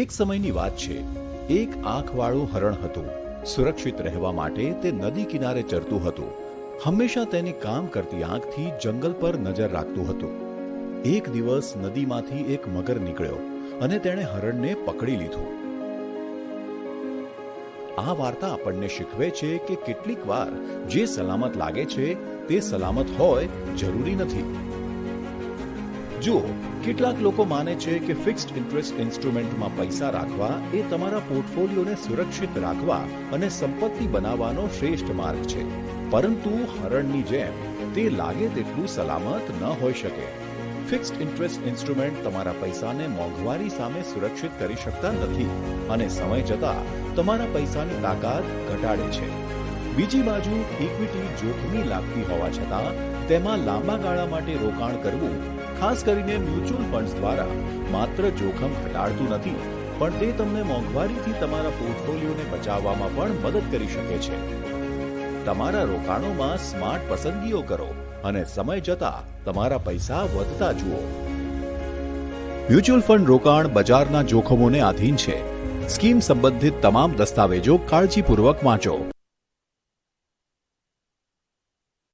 એક સમયની વાત છે. એક આંખવાળું હરણ હતું. સુરક્ષિત રહેવા માટે તે નદી કિનારે ચરતું હતું. હંમેશા તેની કામ કરતી આંખથી જંગલ પર નજર રાખતું હતું. એક દિવસ નદીમાંથી એક મગર નીકળ્યો અને તેણે હરણને પકડી લીધું. આ વાર્તા આપણને શીખવે છે કે કેટલીક વાર જે સલામત લાગે છે તે સલામત હોય જરૂરી નથી. જુઓ, કેટલાક લોકો માને છે કે ફિક્સ્ડ ઇન્ટરેસ્ટ ઇન્સ્ટ્રુમેન્ટમાં પૈસા રાખવા એ તમારા પોર્ટફોલિયોને સુરક્ષિત રાખવા અને સંપત્તિ બનાવવાનો શ્રેષ્ઠ માર્ગ છે. પરંતુ હરણની જેમ, તે લાગે તેટલું સલામત ન હોઈ શકે. ફિક્સ્ડ ઇન્ટરેસ્ટ ઇન્સ્ટ્રુમેન્ટ તમારા પૈસાને મોંઘવારી સામે સુરક્ષિત કરી શકતા નથી અને સમય જતાં તમારા પૈસાની તાકાત ઘટાડે છે. બીજી બાજુ ઇક્વિટી જોખમી લાગતી હોવા છતાં, તેમાં લાંબા ગાળા માટે રોકાણ કરવું, ખાસ કરીને મ્યુચ્યુઅલ ફંડ્સ દ્વારા, માત્ર જોખમ ઘટાડતું નથી, પણ તે તમને મોંઘવારીથી તમારા પોર્ટફોલિયોને બચાવવામાં પણ મદદ કરી શકે છે. તમારા રોકાણોમાં સ્માર્ટ પસંદગીઓ કરો અને સમય જતા તમારા પૈસા વધતા જુઓ. મ્યુચ્યુઅલ ફંડ રોકાણ બજારના જોખમોને આધીન છે. સ્કીમ સંબંધિત તમામ દસ્તાવેજો કાળજીપૂર્વક વાંચો.